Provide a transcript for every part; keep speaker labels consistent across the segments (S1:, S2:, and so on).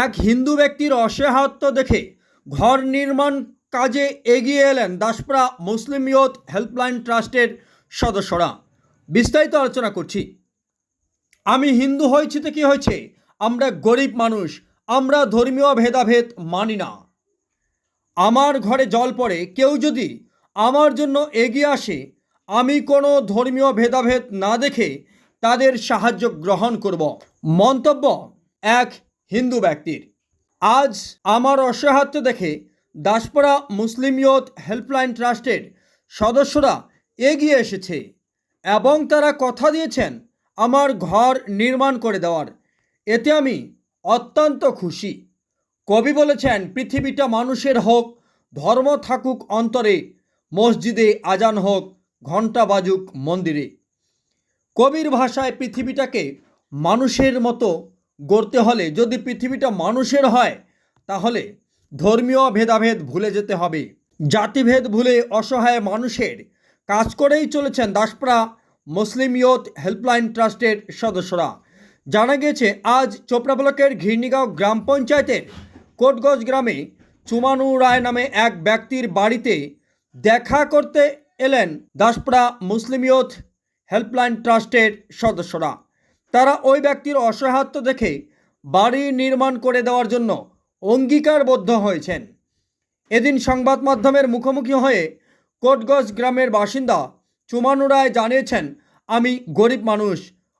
S1: এক হিন্দু ব্যক্তির অসহায়ত্ব দেখে ঘর নির্মাণ কাজে এগিয়ে এলেন দাসপাড়া মুসলিম ইয়ত হেল্পলাইন ট্রাস্টের সদস্যরা। বিস্তারিত আলোচনা করছি। আমি হিন্দু হয়েছি তো কি হয়েছে? আমরা গরিব মানুষ, আমরা ধর্মীয় ভেদাভেদ মানি না। আমার ঘরে জল পড়ে, কেউ যদি আমার জন্য এগিয়ে আসে, আমি কোনো ধর্মীয় ভেদাভেদ না দেখে তাদের সাহায্য গ্রহণ করব। মন্তব্য এক হিন্দু ব্যক্তির। আজ আমার অসহায়ত্ব দেখে দাসপাড়া মুসলিম ইয়ত হেল্পলাইন ট্রাস্টের সদস্যরা এগিয়ে এসেছে এবং তারা কথা দিয়েছেন আমার ঘর নির্মাণ করে দেওয়ার। এতে আমি অত্যন্ত খুশি। কবি বলেছেন, পৃথিবীটা মানুষের হোক, ধর্ম থাকুক অন্তরে, মসজিদে আজান হোক, ঘণ্টা বাজুক মন্দিরে। কবির ভাষায় পৃথিবীটাকে মানুষের মতো গড়তে হলে যদি পৃথিবীটা মানুষের হয়, তাহলে ধর্মীয় ভেদাভেদ ভুলে যেতে হবে। জাতিভেদ ভুলে অসহায় মানুষের কাজ করেই চলেছেন দাসপাড়া মুসলিম ইয়ত হেল্পলাইন ট্রাস্টের সদস্যরা। জানা গেছে আজ চোপড়া ব্লকের ঘিরনিগাঁও গ্রাম পঞ্চায়েতের কোটগজ গ্রামে চুমানু রায় নামে এক ব্যক্তির বাড়িতে দেখা করতে এলেন দাসপাড়া মুসলিম ইয়ত হেল্পলাইন ট্রাস্টের সদস্যরা। তারা ওই ব্যক্তির অসহায়ত্ব দেখে বাড়ি নির্মাণ করে দেওয়ার জন্য অঙ্গীকারবদ্ধ হয়েছেন। এদিন সংবাদ মাধ্যমের মুখোমুখি হয়ে কোটগজ গ্রামের বাসিন্দা চুমানু রায় জানিয়েছেন, আমি গরিব মানুষ।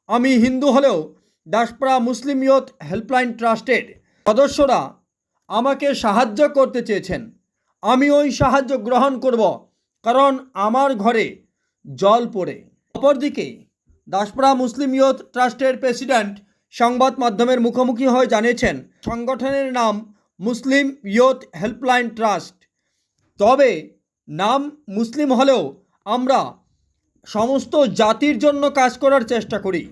S1: আমি হিন্দু হলেও দাসপাড়া মুসলিম ইয়ত হেল্পলাইন ট্রাস্টের সদস্যরা আমাকে সাহায্য করতে চেয়েছেন। আমি ওই সাহায্য গ্রহণ করব কারণ আমার ঘরে জল পড়ে। অপরদিকে দাসপাড়া মুসলিম ইয়ুথ ট্রাস্টের প্রেসিডেন্ট সংবাদ মাধ্যমের মুখোমুখি হয়ে জানিয়েছেন, সংগঠনের নাম মুসলিম ইয়ুথ হেল্পলাইন ট্রাস্ট। তবে নাম মুসলিম হলেও আমরা সমস্ত জাতির জন্য কাজ করার চেষ্টা করি।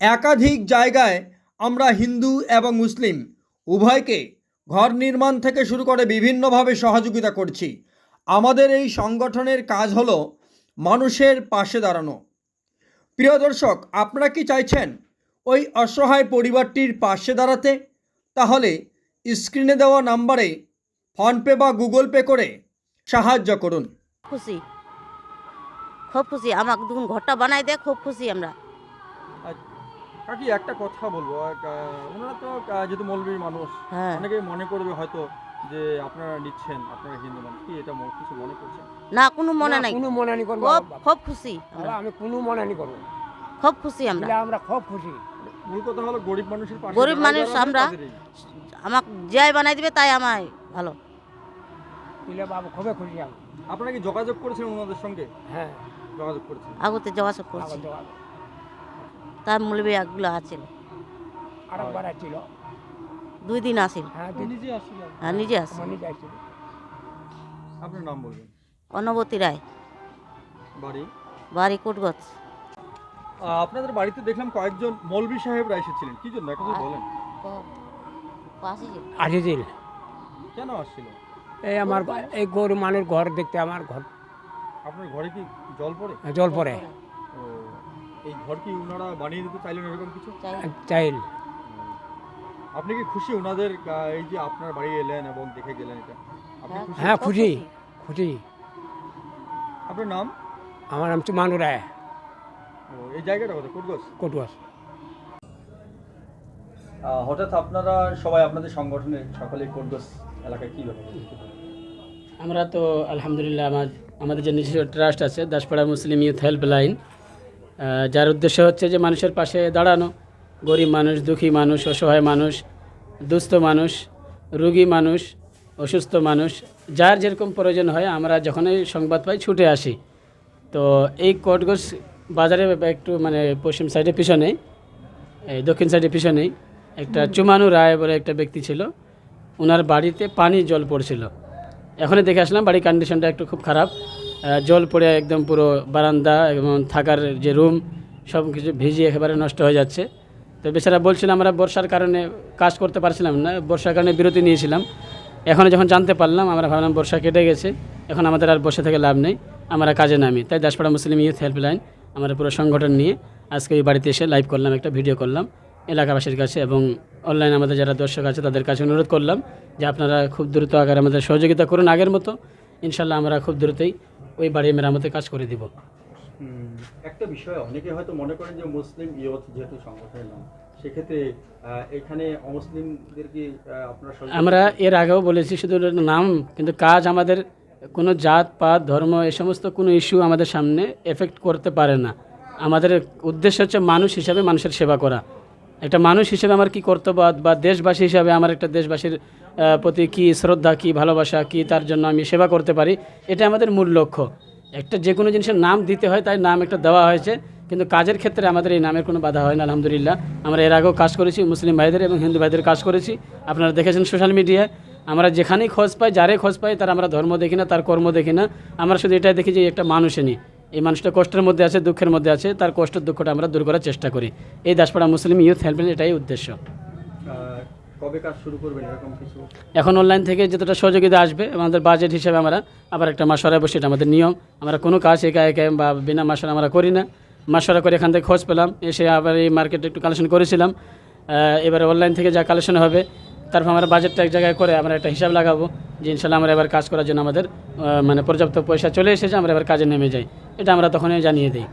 S1: একাধিক জায়গায় আমরা হিন্দু এবং মুসলিম, উভয়কে ঘর নির্মাণ থেকে শুরু করে বিভিন্নভাবে সহযোগিতা করছি। আমাদের এই সংগঠনের কাজ হলো মানুষের পাশে দাঁড়ানো। প্রিয় দর্শক আপনারা কি চাইছেন ওই অসহায় পরিবারটির পাশে দাঁড়াতে? তাহলে স্ক্রিনে দেওয়া নাম্বারে ফোনপে বা গুগল পে করে সাহায্য করুন।
S2: খুশি। খুব খুশি। আমাকে দুগুণ ঘরটা বানাই দে খুব খুশি আমরা।
S3: কাকি একটা কথা বলব। এক, আহ, ওনারা তো আহ, যেহেতু মৌলবীর মানুষ
S2: হ্যাঁ।
S3: অনেকে মনে করবে হয়তো যে আপনারা নিচ্ছেন আপনারা হিন্দু মানুষ কি এটা কিছু মনে করছেন?
S2: না কোনো মনে নাই।
S4: কোনো মনে নি করব
S2: খুব খুব খুশি আমরা।
S4: আমি কোনো মনে নি করব।
S2: খুব খুশি আমরা।
S4: আমরা খুব খুশি।
S3: মূল কথা হলো গরিব মানুষের পাশে
S2: গরিব মানুষ আমরা। আমাকে যাই বানাই দিবে তাই আমায় ভালো।
S4: দিলে বাবু খুবই খুশি আমি।
S3: আপনারা কি যোগাযোগ করেছেন ওনাদের সঙ্গে?
S4: হ্যাঁ।
S3: যোগাযোগ করেছেন।
S2: আগুতে যোগাযোগ করছি। তার মূলবে একগুলো আছে।
S4: আরেকবার আসছিল
S2: দুই দিন আসিল।
S4: হ্যাঁ
S3: নিজে
S2: হ্যাঁ আসি
S4: নিজে আসছিল
S3: আপনার নাম বলবেন?
S2: অনবতী রায়।
S3: বাড়ি?
S2: বাড়ি কোটগছ।
S3: আপনাদের বাড়িতে দেখলাম কয়েকজন মৌলবী সাহেবরা এসেছিলেন। কি জন্য? একটা বলেন।
S4: আসিছিল।
S3: কেন আসছিল?
S4: এই আমার এই গরু মানুষ ঘর দেখতে আমার ঘর।
S3: আপনার ঘরে কি জল পড়ে?
S4: জল পড়ে।
S3: ও এই ঘর কি ওনারা বানিয়ে দিতে চাইলেন এরকম কিছু?
S4: চাইল।
S3: আপনি কি খুশি ওনাদের এই যে আপনার বাড়ি এলেন এবং দেখে গেলেন এটা? আপনি খুশি?
S4: হ্যাঁ খুশি খুশি।
S3: আপনার নাম?
S4: আমার নাম চুমানু রায়।
S3: ও এই জায়গাটা কোথায়? কোটগস
S4: কটুয়াস
S1: হঠাৎ আপনারা সবাই আপনাদের সংগঠনে সকলে কোটগস এলাকায় কী ব্যাপার?
S5: আমরা তো আলহামদুলিল্লাহ আমার আমাদের যে নিজস্ব ট্রাস্ট আছে দাসপাড়া মুসলিম ইউথ হেল্পলাইন আহ, যার উদ্দেশ্য হচ্ছে যে মানুষের পাশে দাঁড়ানো। গরিব মানুষ দুঃখী মানুষ অসহায় মানুষ দুস্থ মানুষ রুগী মানুষ অসুস্থ মানুষ যার যেরকম প্রয়োজন হয় আমরা যখনই সংবাদ পাই ছুটে আসি। তো এই কোটগোস বাজারে একটু মানে পশ্চিম সাইডের পিছনে এই দক্ষিণ সাইডের পিছনেই একটা চুমানু রায় বলে একটা ব্যক্তি ছিল। ওনার বাড়িতে পানি জল পড়ছিল। এখনই দেখে আসলাম বাড়ির কন্ডিশনটা একটু খুব খারাপ। জল পড়ে একদম পুরো বারান্দা এবং থাকার যে রুম সব কিছু ভিজিয়ে একেবারে নষ্ট হয়ে যাচ্ছে। তো বেচারা বলছিলাম আমরা বর্ষার কারণে কাজ করতে পারছিলাম না, বর্ষার কারণে বিরতি নিয়েছিলাম। এখন যখন জানতে পারলাম, আমরা ভাবলাম বর্ষা কেটে গেছে, এখন আমাদের আর বসে থেকে লাভ নেই, আমরা কাজে নামি। তাই দাসপাড়া মুসলিম ইউথ হেল্পলাইন, আমরা পুরো সংগঠন নিয়ে আজকে এই বাড়িতে এসে লাইভ করলাম, একটা ভিডিও করলাম এলাকাবাসীর কাছে এবং অনলাইন আমাদের যারা দর্শক আছে, তাদের কাছে অনুরোধ করলাম যে আপনারা খুব দ্রুত আকারে আমাদের সহযোগিতা করুন আগের মতো। ইনশাল্লাহ আমরা খুব দ্রুতই ওই বাড়ি মেরামতের কাজ করে দিব।
S3: একটা বিষয়, অনেকে হয়তো মনে করেন যে মুসলিম ইয়ত যেহেতু সংগঠনের নাম, সেক্ষেত্রে এখানে অমুসলিমদেরকে আপনারা
S5: আমরা এর আগেও বলেছি শুধু নাম, কিন্তু কাজ আমাদের কোনো জাত, পাত, ধর্ম, এ সমস্ত কোনো ইস্যু আমাদের সামনে এফেক্ট করতে পারে না। আমাদের উদ্দেশ্য হচ্ছে মানুষ হিসাবে মানুষের সেবা করা। একটা মানুষ হিসেবে আমার কি কর্তব্য বা দেশবাসী হিসাবে আমার একটা দেশবাসীর প্রতি কি শ্রদ্ধা, কি ভালোবাসা, কি তার জন্য আমি সেবা করতে পারি, এটা আমাদের মূল লক্ষ্য। একটা যে কোনো জিনিসের নাম দিতে হয়, তাই নাম একটা দেওয়া হয়েছে। কিন্তু কাজের ক্ষেত্রে আমাদের এই নামের কোনো বাধা হয় না, আলহামদুলিল্লাহ। আমরা এর আগেও কাজ করেছি, মুসলিম ভাইদের এবং হিন্দু ভাইদের কাজ করেছি। আপনারা দেখেছেন সোশ্যাল মিডিয়ায়, আমরা যেখানেই খোঁজ পাই যারে খোঁজ পাই, তার আমরা ধর্ম দেখি না, তার কর্ম দেখি না। আমরা শুধু এটাই দেখি যে একটা মানুষে নিই। এই মানুষটা কষ্টের মধ্যে আছে, দুঃখের মধ্যে আছে, তার কষ্টের দুঃখটা আমরা দূর করার চেষ্টা করি। এই দাসপাড়া মুসলিম ইউথ হেল্পলাইন এটাই উদ্দেশ্য।
S3: কবে কাজ শুরু করবেন এরকম কিছু?
S5: এখন অনলাইন থেকে যতটা সহযোগিতা আসবে আমাদের বাজেট হিসেবে আমরা আবার একটা মাসরায় বসে এটা আমাদের নিয়ম। আমরা কোনো কাজ একা একা বা বিনা মাসরা আমরা করি না। মাসরা করে এখান থেকে খোঁজ পেলাম এসে আবার এই মার্কেটে একটু কালেকশন করেছিলাম। এবারে অনলাইন থেকে যা কালেকশন হবে তারপর আমরা বাজেটটা এক জায়গায় করে আমরা একটা হিসাব লাগাবো যে ইনশাল্লাহ আমরা এবার কাজ করার জন্য আমাদের মানে পর্যাপ্ত পয়সা চলে এসেছে আমরা এবার কাজে নেমে যাই। এটা আমরা তখনই জানিয়ে দিই।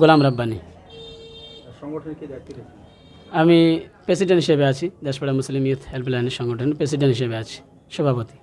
S5: গোলাম রাব্বানি।
S3: সংগঠনের কি
S5: আমি প্রেসিডেন্ট হিসেবে আছি দেশপাড়া মুসলিম ইউথ হেল্পলাইনের সংগঠন প্রেসিডেন্ট হিসেবে আছি সভাপতি।